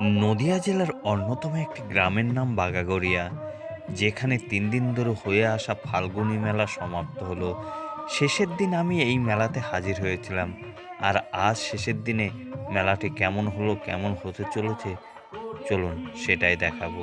নদিয়া জেলার অন্যতম একটি গ্রামের নাম বাগাগড়িয়া, যেখানে তিন দিন ধরে হয়ে আসা ফাল্গুনী মেলা সমাপ্ত হলো। শেষের দিন আমি এই মেলাতে হাজির হয়েছিলাম। আর আজ শেষের দিনে মেলাটি কেমন হলো, কেমন হতে চলেছে, চলুন সেটাই দেখাবো।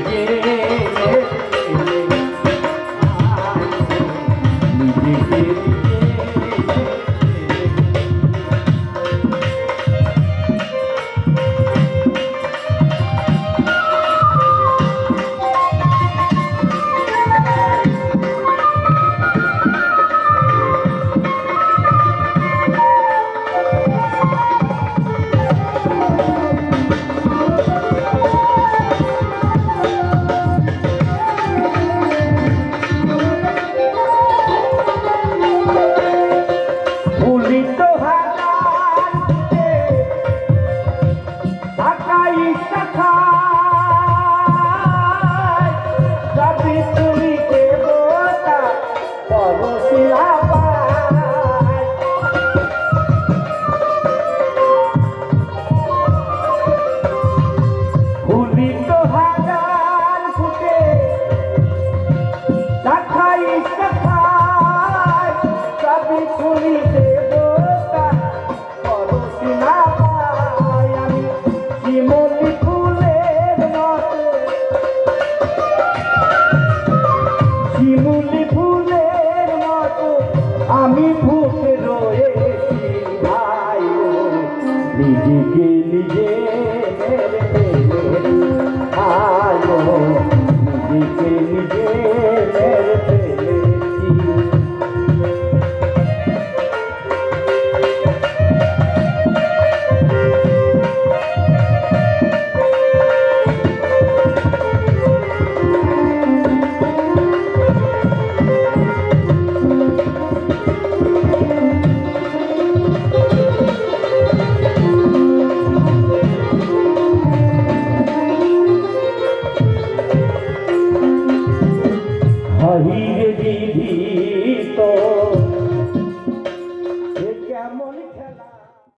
নিজেকে নিজে ও, ভাইরে বিধি তো।